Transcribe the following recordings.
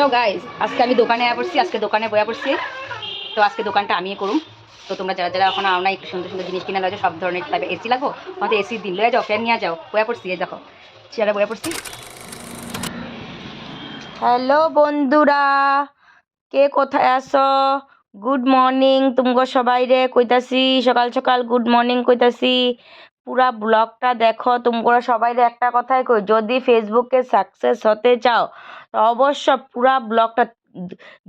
Hello guys আজকে আমি দোকানে পড়ছি, আজকে দোকানে বয়া পড়ছি। তো আজকে দোকানটা আমিই করুম। তো তোমরা যারা যারা এখন না একটু সুন্দর সুন্দর জিনিস কিনে সব ধরনের টাইপের এসি লাগো আমাদের এসি দিন লয়ে যাও ফ্যান নিয়ে যাও, বয়া পড়ছি, এই দেখো। চেয়ারে বয়া পড়ছি। হ্যালো বন্ধুরা। কে কোথায় আছো? গুড মর্নিং তুমগো সবাই রে, কইতাছি। সকাল সকাল গুড মর্নিং কইতাছি। পুরা ব্লগটা দেখো তোমরা সবাই একটা কথাই কই, যদি ফেসবুকে সাকসেস হতে চাও, তো অবশ্য পুরা ব্লগটা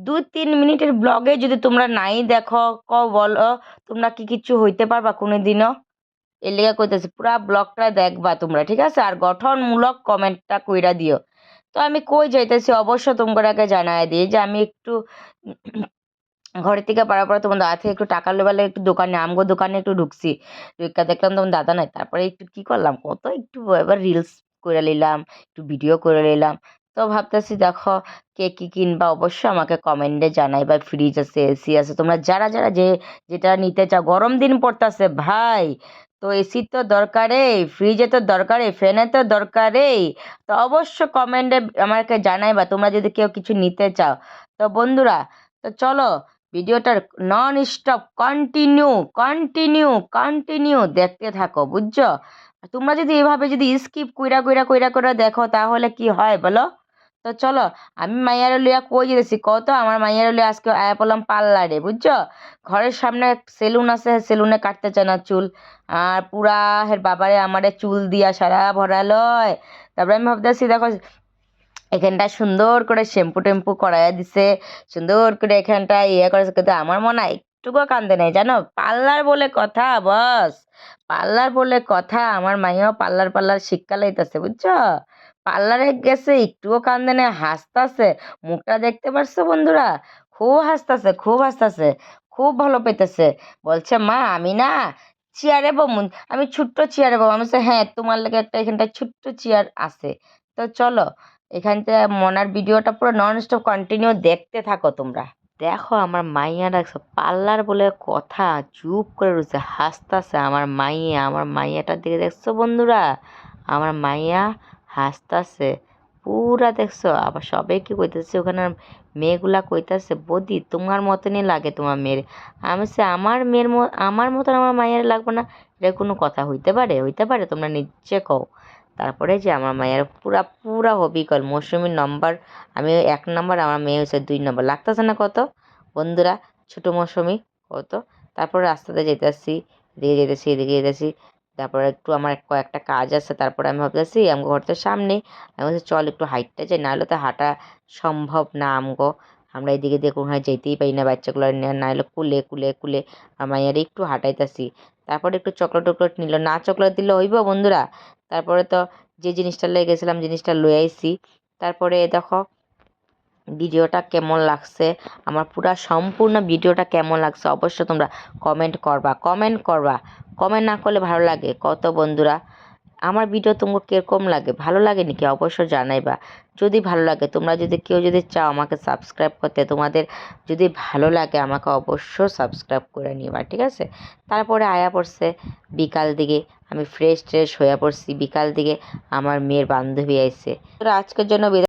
দু, তিন মিনিটের ব্লগে যদি তোমরা নাই দেখো ক বলো, তোমরা কি কিছু হইতে পারবা কোনো দিনও এর লেগে কইতেছি, পুরা ব্লগটা দেখবা তোমরা, ঠিক আছে? আর গঠনমূলক কমেন্টটা কইরা দিও। তো আমি কই যাইতেছি, অবশ্য তোমরাকে জানাই দিই যে আমি একটু ঘরের থেকে পাড়া পড়া তোমার দাদা থেকে একটু টাকা লেবালে একটু দোকানে, আমগো দোকানে একটু ঢুকছি। ঢুকা দেখলাম তোমার দাদা নাই। তারপরে একটু কি করলাম? কত একটু এবার রিলস করে নিলাম, একটু ভিডিও করে নিলাম। তো ভাবতেছি দেখো কে কি কিনবা অবশ্যই আমাকে কমেন্টে জানাই। বা ফ্রিজ আছে এসি আছে। তোমরা যারা যারা যে, যেটা নিতে চাও, গরম দিন পড়তেছে ভাই। তো এসির তো দরকারে ফ্রিজে তো দরকারে ফ্যানে তো দরকারে তো অবশ্য কমেন্টে আমাকে জানাই বা তোমরা যদি কেউ কিছু নিতে চাও। তো বন্ধুরা, তো চলো ভিডিওটার non stop continue continue continue দেখতে থাকো, বুঝছ? তোমরা যদি এভাবে যদি স্কিপ কইরা কইরা কইরা কইরা দেখো, তাহলে কি হয় বলো? তো চলো, আমি মাইয়ার লইয়া কই যেতেছি কত আমার মাইয়ার লইয়া আজকে আয়া পড়লাম পার্লারে বুঝছ? ঘরের সামনে সেলুন আছে সেলুনে কাটতে চায় না চুল। আর পুরা হের বাবারে আমারে চুল দিয়া সারা ভরালয় তারপরে আমি ভাবতেছি, দেখো এখানটা সুন্দর করে শ্যাম্পু টেম্পু করাইয়া দিছে, সুন্দর করে এখানটা ইয়ে করেছে। কিন্তু আমার মনে হয় একটুকুও কান্দে নেই। জানো, পার্লার বলে কথা, বস। পার্লার বলে কথা, আমার মাইয়াও পার্লার পার্লার শিক্ষা লইতেছে, বুঝছ? পার্লারে গেছে, একটুও কান্দে নেই, হাসতাছে। মুখটা দেখতে পারছ বন্ধুরা? খুব হাসতাছে খুব হাসতাছে, খুব ভালো পেতেছে বলছে, মা, আমি না চেয়ারে বম, আমি ছোট্ট চেয়ারে বম। আমি হ্যাঁ তোমার লাগে একটা এখানটায় ছোট্ট চেয়ার আছে। তো চলো এখানতে মনার ভিডিওটা পুরো নন স্টপ কন্টিনিউ দেখতে থাকো তোমরা। দেখো আমার মাইয়া রাখছো পার্লার বলে কথা চুপ করে রয়েছে, হাসতাছে। আমার মাইয়া, আমার মাইয়াটার দিকে দেখছ বন্ধুরা? আমার মাইয়া হাসতাছে, পুরা দেখছ। আবার সবাই কি কইতেছে ওখানে মেয়েগুলা কইতাছে, বদি, তোমার মতনই লাগে তোমার মেয়ের। আমি সে আমার মেয়ের আমার মতন আমার মায়ের লাগবে না? এটা কোনো কথা হইতে পারে? হইতে পারে, তোমরা নিচে কও। তারপরে যে আমার মায়ের পুরা পুরা হবি কল মৌসুমির নম্বর আমি এক নম্বর আমার মেয়ে হচ্ছে দুই নম্বর লাগতেছে না কত? বন্ধুরা, ছোটো মৌসুমি, কত? তারপরে রাস্তাতে যেতেছি এদিকে যেতেছি এদিকে যেতেছি তারপরে একটু আমার কয়েকটা কাজ আছে, তারপরে আমি ভাবতেছি, আমগো ঘরটার সামনে আমি বলছি, চল একটু হাইটটা যাই, নাহলে তো হাঁটা সম্ভব না আমগো। আমরা এদিকে দিয়ে কোনো যেতেই পারি না, বাচ্চাগুলো নিয়ে নাহলে কুলে কুলে কুলে আমার একটু হাঁটাইতেছি তারপরে একটু চকলেট টকলেট নিল, না চকলেট দিলে হইব বন্ধুরা? তারপরে তো যে জিনিসটা লেগে গেছিলাম, জিনিসটা লয়ে আইসি তারপরে দেখো, ভিডিওটা কেমন লাগছে? আমার পুরা সম্পূর্ণ ভিডিওটা কেমন লাগছে অবশ্যই তোমরা কমেন্ট করবা। কমেন্ট করবা। কমেন্ট না করলে ভালো লাগে। কত বন্ধুরা? আমার ভিডিও তোমাকে কীরকম লাগে? ভালো লাগে নাকি অবশ্যই জানাইবা। যদি ভালো লাগে, তোমরা যদি কেউ যদি চাও আমাকে সাবস্ক্রাইব করতে, তোমাদের যদি ভালো লাগে, আমাকে অবশ্যই সাবস্ক্রাইব করে নিবা, ঠিক আছে? তারপরে আয়া পড়ছে বিকাল দিকে, আমি ফ্রেশ ট্রেশ হয়ে পড়ছি। বিকাল দিকে আমার মেয়ের বান্ধবী আইছে। তো আজকের জন্য